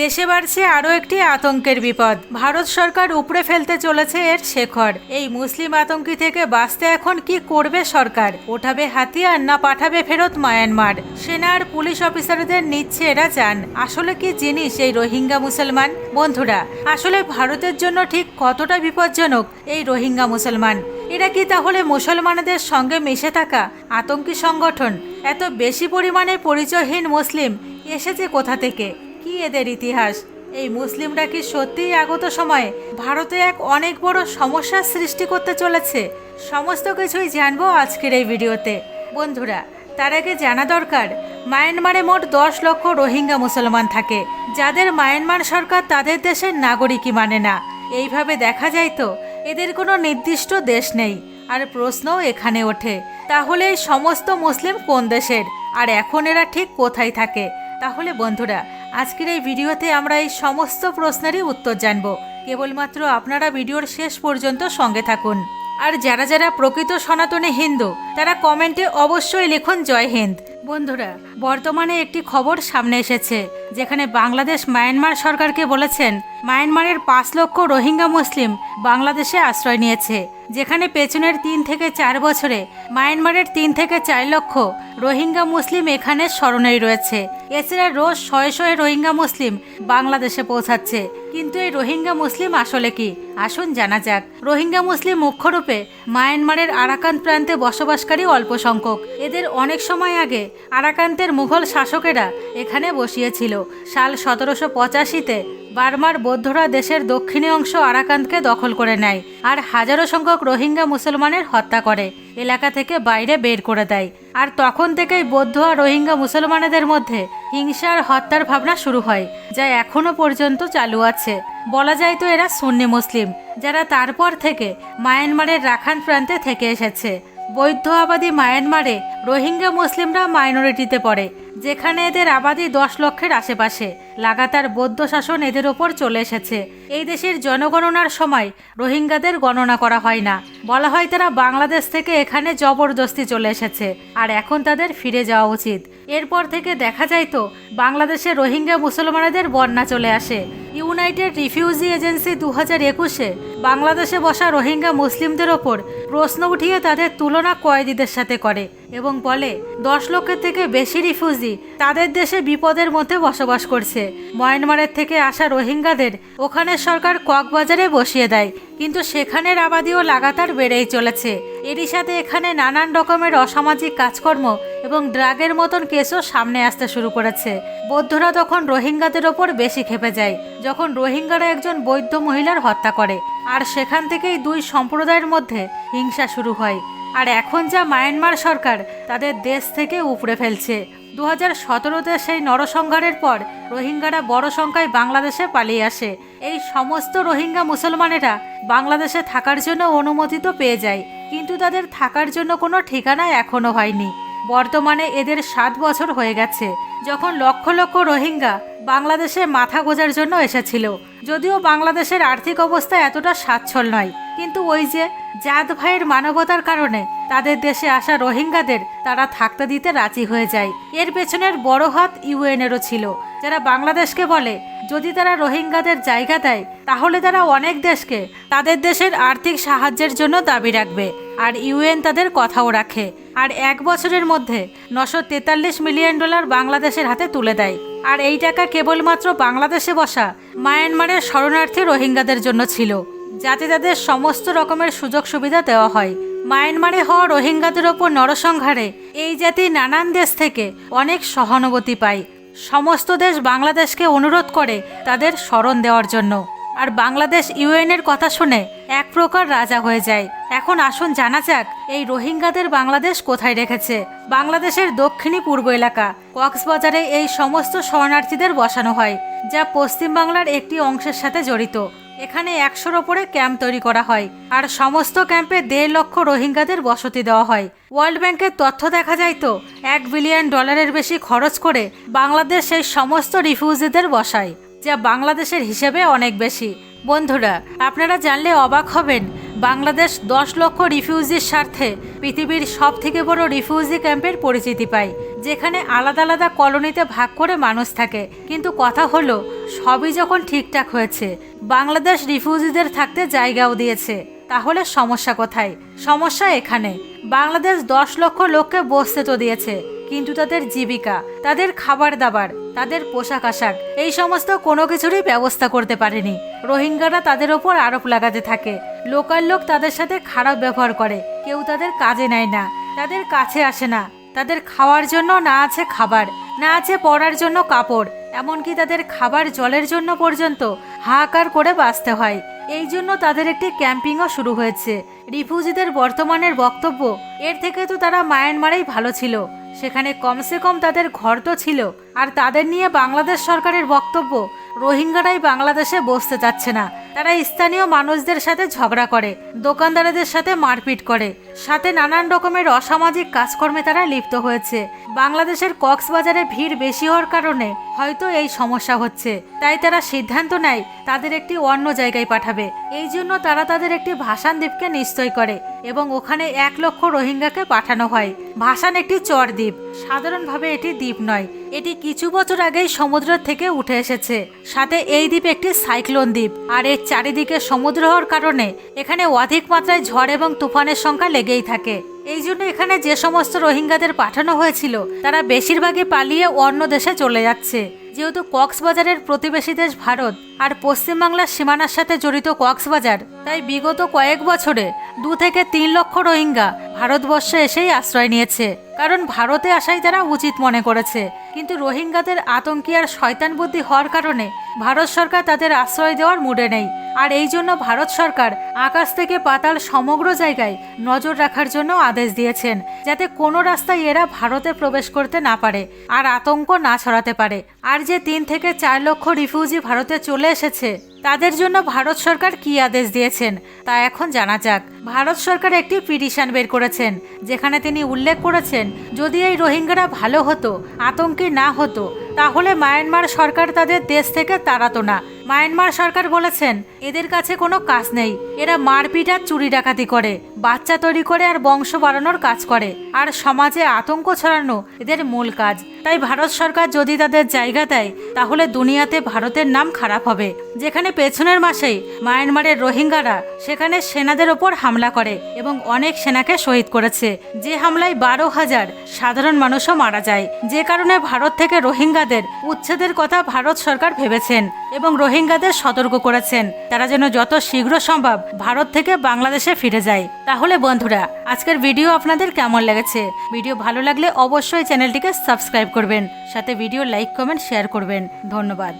দেশে বাড়ছে আরও একটি আতঙ্কের বিপদ। ভারত সরকার উপড়ে ফেলতে চলেছে এর শেখর। এই মুসলিম আতঙ্কি থেকে বাঁচতে এখন কি করবে সরকার? ওঠাবে হাতিয়ার না পাঠাবে ফেরত মায়ানমার? সেনার পুলিশ অফিসারদের নিচ্ছে এরা যান। আসলে কি জিনিস এই রোহিঙ্গা মুসলমান? বন্ধুরা, আসলে ভারতের জন্য ঠিক কতটা বিপজ্জনক এই রোহিঙ্গা মুসলমান? এরা কি তাহলে মুসলমানদের সঙ্গে মিশে থাকা আতঙ্কী সংগঠন? এত বেশি পরিমাণে পরিচয়হীন মুসলিম এসেছে কোথা থেকে? কি এদের ইতিহাস? এই মুসলিমরা কি সত্যিই আগত সময়ে? ভারতে এক অনেক বড় সমস্যার সৃষ্টি করতে চলেছে। সমস্ত কিছুই জানব আজকের এই ভিডিওতে। বন্ধুরা, তার আগে জানা দরকার, মায়ানমারে মোট দশ লক্ষ রোহিঙ্গা মুসলমান থাকে। যাদের মায়ানমার সরকার তাদের দেশের নাগরিকই মানে না। এইভাবে দেখা যায় তো, এদের কোনো নির্দিষ্ট দেশ নেই। আর প্রশ্নও এখানে ওঠে, তাহলে এই সমস্ত মুসলিম কোন দেশের? আর এখন এরা ঠিক কোথায় থাকে? তাহলে বন্ধুরা আজকের এই ভিডিওতে আমরা এই সমস্ত প্রশ্নেরই উত্তর জানব। কেবলমাত্র আপনারা ভিডিওর শেষ পর্যন্ত সঙ্গে থাকুন। আর যারা যারা প্রকৃত সনাতনী হিন্দু, তারা কমেন্টে অবশ্যই লিখুন জয় হিন্দ। বন্ধুরা, বর্তমানে একটি খবর সামনে এসেছে, যেখানে বাংলাদেশ মায়ানমার সরকারকে বলেছেন, মায়ানমারের পাঁচ লক্ষ রোহিঙ্গা মুসলিম বাংলাদেশে আশ্রয় নিয়েছে, যেখানে পেছনের তিন থেকে চার বছরে মায়ানমারের তিন থেকে চার লক্ষ রোহিঙ্গা মুসলিম এখানে স্মরণেই রয়েছে। এছাড়া রোজ শয়ে শয়ে রোহিঙ্গা মুসলিম বাংলাদেশে পৌঁছাচ্ছে। কিন্তু এই রোহিঙ্গা মুসলিম আসলে কি? আসুন জানা যাক। রোহিঙ্গা মুসলিম মুখ্যরূপে মায়ানমারের আরাকান প্রান্তে বসবাসকারী অল্প সংখ্যক। এদের অনেক সময় আগে আরাকান্তের মুঘল শাসকেরা এখানে বসিয়েছিল। সাল সতেরোশো পঁচাশিতে বার্মার বৌদ্ধরা দেশের দক্ষিণী অংশ আরাকান্তকে দখল করে নেয় আর হাজারো সংখ্যক রোহিঙ্গা মুসলমানের হত্যা করে, এলাকা থেকে বাইরে বের করে দেয়। আর তখন থেকেই বৌদ্ধ আর রোহিঙ্গা মুসলমানদের মধ্যে হিংসা আর হত্যার ভাবনা শুরু হয়, যা এখনও পর্যন্ত চালু আছে। বলা যায় তো এরা সুন্নি মুসলিম, যারা তারপর থেকে মায়ানমারের রাখান প্রান্তে থেকে এসেছে। বৌদ্ধ আবাদী মায়ানমারে রোহিঙ্গা মুসলিমরা মাইনরিটিতে পড়ে যেখানে এদের আবাদি দশ লক্ষের আশেপাশে। লাগাতার বৌদ্ধ শাসন এদের ওপর চলে এসেছে। এই দেশের জনগণনার সময় রোহিঙ্গাদের গণনা করা হয় না। বলা হয় তারা বাংলাদেশ থেকে এখানে জবরদস্তি চলে এসেছে আর এখন তাদের ফিরে যাওয়া উচিত। এরপর থেকে দেখা যায় তো, বাংলাদেশে রোহিঙ্গা মুসলমানদের বন্যা চলে আসে। ইউনাইটেড রিফিউজি এজেন্সি দু হাজার একুশে বাংলাদেশে বসা রোহিঙ্গা মুসলিমদের ওপর প্রশ্ন উঠিয়ে তাদের তুলনা কয়েদিদের সাথে করে এবং বলে, দশ লক্ষের থেকে বেশি রিফিউজি তাদের দেশে বিপদের মধ্যে বসবাস করছে। মায়ানমারের থেকে আসা রোহিঙ্গাদের ওখানে সরকার কক্সবাজারে বসিয়ে দেয়, কিন্তু সেখানের আবাদিও লাগাতার বেড়েই চলেছে। এরই সাথে এখানে নানান রকমের অসামাজিক কাজকর্ম এবং ড্রাগের মতন কেসও সামনে আসতে শুরু করেছে। বৌদ্ধরা তখন রোহিঙ্গাদের ওপর বেশি খেপে যায়, যখন রোহিঙ্গারা একজন বৌদ্ধ মহিলার হত্যা করে। আর সেখান থেকেই দুই সম্প্রদায়ের মধ্যে হিংসা শুরু হয়। আর এখন যা মায়ানমার সরকার, তাদের দেশ থেকে উপড়ে ফেলছে। দু হাজার সতেরোতে সেই নরসংহারের পর রোহিঙ্গারা বড় সংখ্যায় বাংলাদেশে পালিয়ে আসে। এই সমস্ত রোহিঙ্গা মুসলমানেরা বাংলাদেশে থাকার জন্য অনুমোদিত পেয়ে যায়। কিন্তু তাদের থাকার জন্য কোনো ঠিকানা এখনও হয়নি। বর্তমানে এদের সাত বছর হয়ে গেছে, যখন লক্ষ লক্ষ রোহিঙ্গা বাংলাদেশে মাথা গোজার জন্য এসেছিল। যদিও বাংলাদেশের আর্থিক অবস্থা এতটা সচ্ছল নয়, কিন্তু ওই যে জাত ভাইয়ের মানবতার কারণে তাদের দেশে আসা রোহিঙ্গাদের তারা থাকতে দিতে রাজি হয়ে যায়। এর পেছনের বড় হাত ইউএনেরও ছিল, যারা বাংলাদেশকে বলে যদি তারা রোহিঙ্গাদের জায়গা দেয়, তাহলে তারা অনেক দেশকে তাদের দেশের আর্থিক সাহায্যের জন্য দাবি রাখবে। আর ইউএন তাদের কথাও রাখে। আর এক বছরের মধ্যে নশো তেতাল্লিশ মিলিয়ন ডলার বাংলাদেশের হাতে তুলে দেয়। আর এই টাকা কেবলমাত্র বাংলাদেশে বসা মায়ানমারের শরণার্থী রোহিঙ্গাদের জন্য ছিল। যাতে তাদের সমস্ত রকমের সুযোগ সুবিধা দেওয়া হয়। মায়ানমারে হওয়া রোহিঙ্গাদের ওপর নরসংহারে এই জাতি নানান দেশ থেকে অনেক সহানুভূতি পায়। সমস্ত দেশ বাংলাদেশকে অনুরোধ করে তাদের স্মরণ দেওয়ার জন্য। আর বাংলাদেশ ইউএনের কথা শুনে এক প্রকার রাজা হয়ে যায়। এখন আসুন জানা যাক, এই রোহিঙ্গাদের বাংলাদেশ কোথায় রেখেছে? বাংলাদেশের দক্ষিণী পূর্ব এলাকা, কক্সবাজারে এই সমস্ত শরণার্থীদের বসানো হয়, যা পশ্চিমবাংলার একটি অংশের সাথে জড়িত। এখানে একশোর ওপরে ক্যাম্প তৈরি করা হয়, আর সমস্ত ক্যাম্পে দেড় লক্ষ রোহিঙ্গাদের বসতি দেওয়া হয়। ওয়ার্ল্ড ব্যাংকের তথ্য দেখা যায় তো, এক বিলিয়ন ডলারের বেশি খরচ করে বাংলাদেশ সেই সমস্ত রিফিউজিদের বসায়, যা বাংলাদেশের হিসেবে অনেক বেশি। বন্ধুরা, আপনারা জানলে অবাক হবেন বাংলাদেশ দশ লক্ষ রিফিউজির স্বার্থে পৃথিবীর সব থেকে বড় রিফিউজি ক্যাম্পের পরিচিতি পায়, যেখানে আলাদা আলাদা কলোনিতে ভাগ করে মানুষ থাকে। কিন্তু কথা হলো, সবই যখন ঠিকঠাক হয়েছে, বাংলাদেশ রিফিউজিদের থাকতে জায়গাও দিয়েছে। তাহলে সমস্যা কোথায়? সমস্যা এখানে। বাংলাদেশ দশ লক্ষ লোককে বসতে তো দিয়েছে। কিন্তু তাদের জীবিকা, তাদের খাবার দাবার তাদের পোশাক আশাক এই সমস্ত কোনো কিছুরই ব্যবস্থা করতে পারেনি। রোহিঙ্গারা তাদের ওপর আরোপ লাগাতে থাকে। লোকাল লোক তাদের সাথে খারাপ ব্যবহার করে। কেউ তাদের কাজে নেয় না, তাদের কাছে আসে না। তাদের খাওয়ার জন্য না আছে খাবার, না আছে পরার জন্য কাপড়, এমনকি তাদের খাবার জলের জন্য পর্যন্ত হাহাকার করে বাঁচতে হয়। এই জন্য তাদের একটি ক্যাম্পিংও শুরু হয়েছে। রিফিউজিদের বর্তমানের বক্তব্য, এর থেকে তো তারা মায়ানমারেই ভালো ছিল। সেখানে কমসে কম তাদের ঘর তো ছিল আর তাদের নিয়ে বাংলাদেশ সরকারের বক্তব্য। রোহিঙ্গারাই বাংলাদেশে বসতে চাচ্ছে না। তারা স্থানীয় মানুষদের সাথে ঝগড়া করে, দোকানদারদের সাথে মারপিট করে। সাথে নানান রকমের অসামাজিক কাজকর্মে তারা লিপ্ত হয়েছে। বাংলাদেশের কক্সবাজারে ভিড় বেশি হওয়ার কারণে হয়তো এই সমস্যা হচ্ছে। তাই তারা সিদ্ধান্ত নেয়, তাদের একটি অন্য জায়গায় পাঠাবে। এই জন্য তারা তাদের একটি ভাসান দ্বীপকে নিশ্চয় করে এবং ওখানে এক লক্ষ রোহিঙ্গাকে পাঠানো হয়। ভাসান একটি চর দ্বীপ। সাধারণভাবে এটি দ্বীপ নয় এটি কিছু বছর আগেই সমুদ্র থেকে উঠে এসেছে। সাথে এই দ্বীপ একটি সাইক্লোন দ্বীপ, আর এর চারিদিকে সমুদ্র হওয়ার কারণে এখানে অধিক মাত্রায় ঝড় এবং তুফানের সংখ্যা লেগেই থাকে। এই জন্য এখানে যে সমস্ত রোহিঙ্গাদের পাঠানো হয়েছিল, তারা বেশিরভাগই পালিয়ে অন্য দেশে চলে যাচ্ছে। যেহেতু কক্সবাজারের প্রতিবেশী দেশ ভারত, আর পশ্চিমবাংলার সীমানার সাথে জড়িত কক্সবাজার, তাই বিগত কয়েক বছরে দু থেকে তিন লক্ষ রোহিঙ্গা ভারতবর্ষে এসেই আশ্রয় নিয়েছে। কারণ ভারতে আসাই তারা উচিত মনে করেছে। কিন্তু রোহিঙ্গাদের আতঙ্কি আর শয়তান বুদ্ধি হওয়ার কারণে ভারত সরকার তাদের আশ্রয় দেওয়ার মুডে নেই। আর এই জন্য ভারত সরকার আকাশ থেকে পাতাল সমগ্র জায়গায় নজর রাখার জন্য আদেশ দিয়েছেন, যাতে কোনো রাস্তায় এরা ভারতে প্রবেশ করতে না পারে আর আতঙ্ক না ছড়াতে পারে। আর যে তিন থেকে চার লক্ষ রিফিউজি ভারতে চলে এসেছে, তাদের জন্য ভারত সরকার কি আদেশ দিয়েছেন, তা এখন জানা যাক। ভারত সরকার একটি পিটিশন বের করেছেন, যেখানে তিনি উল্লেখ করেছেন যদি এই রোহিঙ্গারা ভালো হতো, আতঙ্কে না হতো, তাহলে মায়ানমার সরকার তাদের দেশ থেকে তাড়াতো না। মায়ানমার সরকার বলেছেন, এদের কাছে কোনো কাজ নেই। এরা মারপিট আর চুরি ডাকাতি করে, বাচ্চা তৈরি করে আর বংশ বাড়ানোর কাজ করে। আর সমাজে আতঙ্ক ছড়ানো এদের মূল কাজ। তাই ভারত সরকার যদি তাদের জায়গা দেয়, তাহলে দুনিয়াতে ভারতের নাম খারাপ হবে। যেখানে পেছনের মাসেই মায়ানমারের রোহিঙ্গারা, সেখানে সেনাদের ওপর হামলা করে এবং অনেক সেনাকে শহীদ করেছে। যে হামলায় বারো হাজার সাধারণ মানুষও মারা যায়। যে কারণে ভারত থেকে রোহিঙ্গাদের উচ্ছেদের কথা ভারত সরকার ভেবেছেন এবং রোহিঙ্গাদের সতর্ক করেছেন। তারা যেন যত শীঘ্র সম্ভব ভারত থেকে বাংলাদেশে ফিরে যায়। তাহলে বন্ধুরা, আজকের ভিডিও আপনাদের কেমন লেগেছে? ভিডিও ভালো লাগলে অবশ্যই চ্যানেলটিকে সাবস্ক্রাইব করবেন, সাথে ভিডিও লাইক, কমেন্ট, শেয়ার করবেন। ধন্যবাদ।